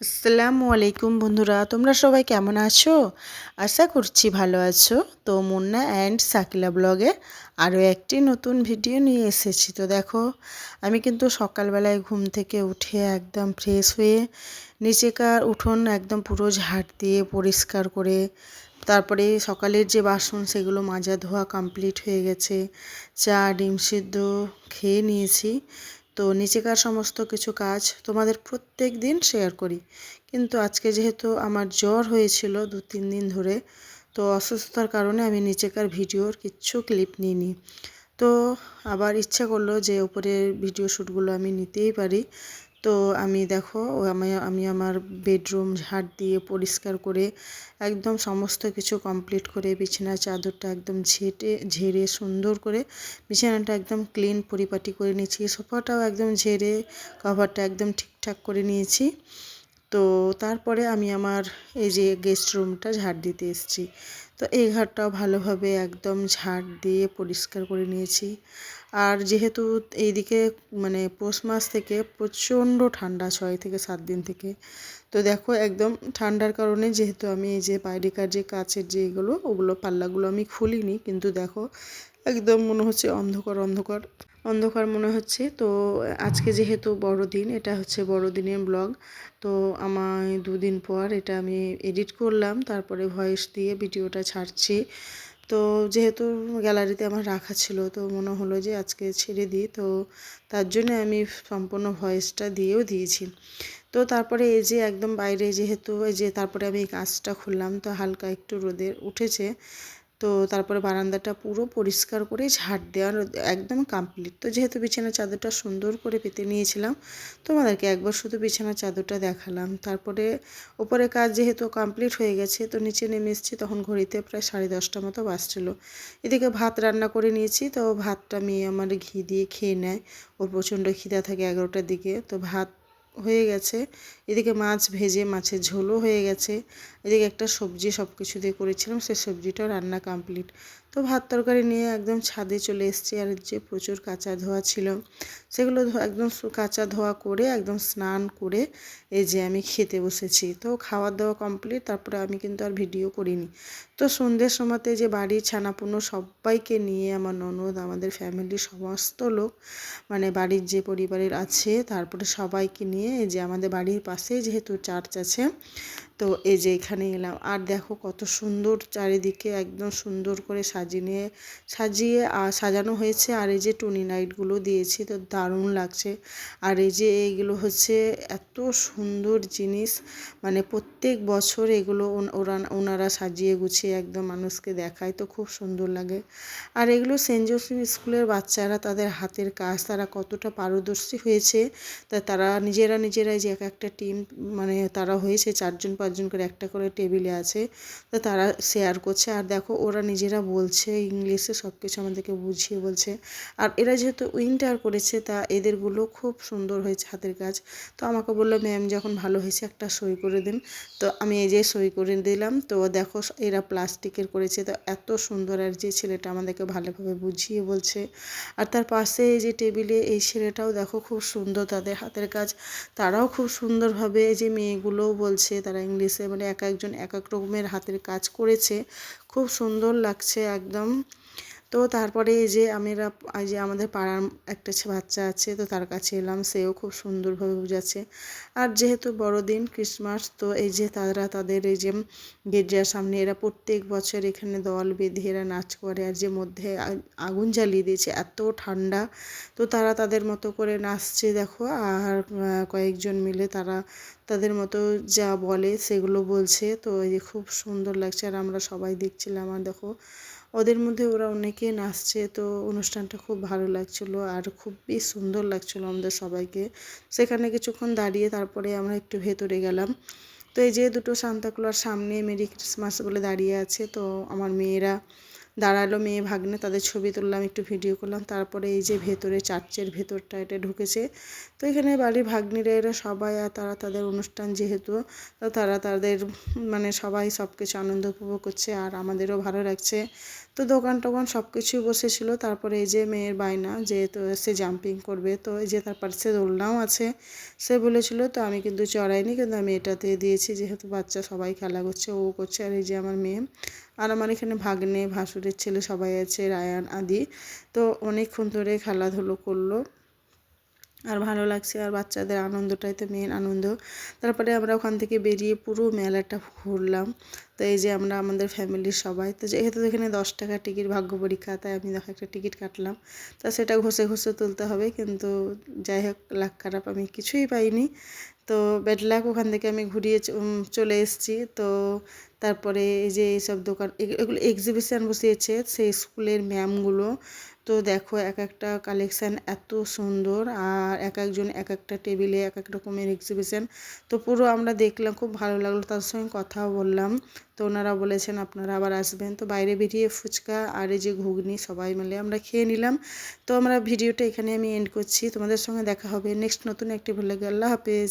আসসালামু আলাইকুম বন্ধুরা, তোমরা সবাই কেমন আছো? আশা করছি ভালো আছো। তো মুন্না অ্যান্ড সাকিলা ব্লগে আরও একটি নতুন ভিডিও নিয়ে এসেছি। তো দেখো, আমি কিন্তু সকালবেলায় ঘুম থেকে উঠে একদম ফ্রেশ হয়ে নিচেকার উঠোন একদম পুরো ঝাড় দিয়ে পরিষ্কার করে, তারপরে সকালের যে বাসন সেগুলো মাজা ধোয়া কমপ্লিট হয়ে গেছে, চা, ডিম সিদ্ধ খেয়ে নিয়েছি। তো নিচেকার সমস্ত কিছু কাজ তোমাদের প্রত্যেক দিন শেয়ার করি। কিন্তু আজকে যেহেতু আমার জ্বর হয়েছিল দু তিন দিন ধরে, তো অসুস্থতার কারণে আমি নিচেকার ভিডিওর কিছু ক্লিপ নিইনি। তো আবার ইচ্ছা করল যে ওপরের ভিডিও শ্যুটগুলো আমি নিতেই পারি। তো আমি দেখো আমি আমি আমার বেডরুম ঝাড় দিয়ে পরিষ্কার করে একদম সমস্ত কিছু কমপ্লিট করে বিছানার চাদরটা একদম ঝেঁটে, ঝেড়ে সুন্দর করে বিছানাটা একদম ক্লিন পরিপাটি করে নিয়েছি। সোফাটাও একদম ঝেড়ে কভারটা একদম ঠিকঠাক করে নিয়েছি। তো তারপরে আমি আমার এই যে গেস্ট রুমটা ঝাড় দিতে এসেছি। তো এই ঘরটাও ভালোভাবে একদম ঝাড় দিয়ে পরিষ্কার করে নিয়েছি। আর যেহেতু এইদিকে মানে পৌষ মাস থেকে প্রচণ্ড ঠান্ডা, ছয় থেকে সাত দিন থেকে, তো দেখো একদম ঠান্ডার কারণে যেহেতু আমি এই যে বাইরেকার যে কাছের যে এগুলো, ওগুলো পাল্লাগুলো আমি খুলিনি, কিন্তু দেখো একদম মনে হচ্ছে অন্ধকার অন্ধকার। অন্ধকার মনে হচ্ছে। তো, আজকে যেহেতু বড়দিন, এটা হচ্ছে বড়দিনের ব্লগ। তো আমায় দুদিন পর এটা আমি এডিট করলাম, তারপরে ভয়েস দিয়ে ভিডিওটা ছাড়ছি। তো, যেহেতু গ্যালারিতে আমার রাখা ছিল, তো মনে হলো যে আজকে ছেড়ে দিই। তো, তার জন্য আমি সম্পূর্ণ ভয়েসটা দিয়েও দিয়েছি। তো, তারপরে এই যে একদম বাইরে যেহেতু, এই যে তারপরে আমি এই কাজটা খুললাম, তো হালকা একটু রোদে উঠেছে। তো তারপরে বারান্দাটা পুরো পরিষ্কার করে ঝাড় দেওয়ার একদম কমপ্লিট তো যেহেতু বিছানার চাদরটা সুন্দর করে পেতে নিয়েছিলাম, তোমাদেরকে একবার শুধু বিছানার চাদরটা দেখালাম। তারপরে ওপরে কাজ যেহেতু কমপ্লিট হয়ে গেছে, তো নিচে নেমে এসেছি, তখন ঘড়িতে প্রায় সাড়ে দশটা মতো বাজছিলো। এদিকে ভাত রান্না করে নিয়েছি, তো ভাতটা মেয়ে আমার ঘি দিয়ে খেয়ে নেয়। ওর প্রচণ্ড খিদা থাকে এগারোটার দিকে, তো ভাত হয়ে গেছে। এদিকে মাছ ভেজে মাছের ঝোলও হয়ে গেছে। এদিকে একটা সবজি সব কিছু দিয়ে করেছিলাম, সে সবজিটাও রান্না কমপ্লিট তো ভাত তরকারি নিয়ে একদম ছাদে চলে এসেছি আর যে প্রচুর কাঁচা ধোয়া ছিল, সেগুলো একদম কাঁচা ধোয়া করে, একদম স্নান করে এই যে আমি খেতে বসেছি। তো খাওয়া দাওয়া কমপ্লিট তারপরে আমি কিন্তু আর ভিডিও করিনি। তো সন্ধ্যের সময়তে যে বাড়ির ছানাপুনো সবাইকে নিয়ে আমার ননদ, আমাদের ফ্যামিলির সমস্ত লোক মানে বাড়ির যে পরিবারের আছে, তারপরে সবাইকে নিয়ে এই যে আমাদের বাড়ির পাশে যেহেতু চার্চ আছে তো এই যে এখানে এলাম। আর দেখো কত সুন্দর চারিদিকে একদম সুন্দর করে সাজিয়ে সাজিয়ে আর সাজানো হয়েছে। আর এই যে টুনি লাইটগুলো দিয়েছি তো দারুণ লাগছে। আর এই যে এইগুলো হচ্ছে এত সুন্দর জিনিস। মানে প্রত্যেক বছর এগুলো ওরা, ওনারা সাজিয়ে গুছিয়ে একদম মানুষকে দেখায় তো খুব সুন্দর লাগে। আর এগুলো সেন্ট জোসেফ স্কুলের বাচ্চারা তাদের হাতের কাজ, তারা কতটা পারদর্শী হয়েছে। তা তারা নিজেরা নিজেরাই যে এক একটা টিম মানে তারা হয়েছে, চারজন পাঁচজন করে একটা করে টেবিলে আছে, তো তারা শেয়ার করছে। আর দেখো, ওরা নিজেরা বলছে, ইংলিশে সব কিছু আমাদেরকে বুঝিয়ে বলছে। আর এরা যেহেতু উইন্টার করেছে, তা এদেরগুলো খুব সুন্দর হয়েছে হাতের কাজ। তো আমাকে বলল ম্যাম যখন ভালো হয়েছে, একটা সই করে দিন। তো আমি এই যে সই করে দিলাম, তো দেখো, এরা প্লাস্টিকের করেছে। তো এত সুন্দর, আর যে ছেলেটা আমাদেরকে ভালোভাবে বুঝিয়ে বলছে। আর তার পাশে এই যে টেবিলে এই ছেলেটাও দেখো, খুব সুন্দর তাদের হাতের কাজ। তারাও খুব সুন্দরভাবে এই যে মেয়েগুলোও বলছে, তারা ইংলিশে মানে এক একজন এক এক রকমের হাতের কাজ করেছে। খুব সুন্দর লাগছে একদম। তো তারপরে এই যে আমিরা, এই যে আমাদের পাড়ার একটা বাচ্চা আছে, তো তার কাছে এলাম, সেও খুব সুন্দরভাবে বুঝাচ্ছে। আর যেহেতু বড়দিন, ক্রিসমাস, তো এই যে তারা তাদের এই যে গির্জার সামনে, এরা প্রত্যেক বছর এখানে দল বেঁধে এরা নাচ করে, আর যে মধ্যে আগুন জ্বালিয়ে দিয়েছে, এত ঠান্ডা। তো তারা তাদের মতো করে নাচছে, দেখো, আর কয়েকজন মিলে তারা তাদের মতো যা বলে, সেগুলো বলছে। তো এই যে খুব সুন্দর লাগছে, আর আমরা সবাই দেখছিলাম, আর দেখো ওদের মধ্যে ওরা অনেকে নাচছে, তো অনুষ্ঠানটা খুব ভালো লাগছিল আর খুবই সুন্দর লাগছিল আমাদের সবাইকে। সেখানে কিছুক্ষণ দাঁড়িয়ে তারপরে আমরা একটু ভেতরে গেলাম। তো এই যে দুটো সান্তাকুলার সামনে মেরি ক্রিসমাস বলে দাঁড়িয়ে আছে, তো আমার মেয়েরা দাঁড়াল মেয়ে ভাগ্নে, তাদের ছবি তুললাম, একটু ভিডিও করলাম, তারপরে এই যে ভেতরে চার্চের ভেতরটা, এটা ঢুকেছে। তো এখানে বাড়ির ভাগ্নিরা এরা সবাই, আর তারা তাদের অনুষ্ঠান যেহেতু, তো তারা তাদের মানে সবাই সব কিছু আনন্দ উপভোগ করছে, আর আমাদেরও ভালো লাগছে। তো দোকান টোকান সব কিছুই বসেছিল। তারপরে এই যে মেয়ের বায়না, যে তো সে জাম্পিং করবে, তো এই যে তার পার্সে দোলনাও আছে। সে বলেছিল, তো আমি কিন্তু চড়াইনি, কিন্তু আমি এটাতে দিয়েছি, যেহেতু বাচ্চা সবাই খেলা করছে, ও করছে, আর এই যে আমার মেয়ে। আর আমার এখানে ভাগ্নে, ভাসুরের ছেলে সবাই আছে, রায়ান, আদি। তো অনেকক্ষণ ধরে খেলাধুলো করল। আর ভালো লাগছে। আর বাচ্চাদের আনন্দটাই তো মেন আনন্দ। তারপরে আমরা ওখান থেকে বেরিয়ে পুরো মেলাটা ঘুরলাম। তো এই যে আমরা, আমাদের ফ্যামিলির সবাই। তো যেহেতু এখানে দশ টাকা টিকিট ভাগ্য পরীক্ষা, তাই আমি দেখো একটা টিকিট কাটলাম। তা সেটা ঘষে ঘষে তুলতে হবে। কিন্তু যাই হোক লাখ খারাপ আমি কিছুই পাইনি। তো ব্যাড লাক ওখান থেকে আমি ঘুরিয়ে চলে এসেছি। তো তারপরে এই যে এইসব দোকান এগুলো এক্সিবিশান বসিয়েছে সেই স্কুলের ম্যামগুলো তো দেখো এক একটা কালেকশান এত সুন্দর আর এক একজন এক একটা টেবিলে এক এক রকমের এক্সিবিশান তো পুরো আমরা দেখলাম, খুব ভালো লাগল তার সঙ্গে কথাও বললাম। তো ওনারা বলেছেন আপনারা আবার আসবেন। তো বাইরে বেরিয়ে ফুচকা আর এই যে ঘুগনি সবাই মিলে আমরা খেয়ে নিলাম। তো আমরা ভিডিওটা এখানে আমি এন্ড করছি। তোমাদের সঙ্গে দেখা হবে নেক্সট নতুন একটি ভালো লাগে আল্লাহ হাফেজ।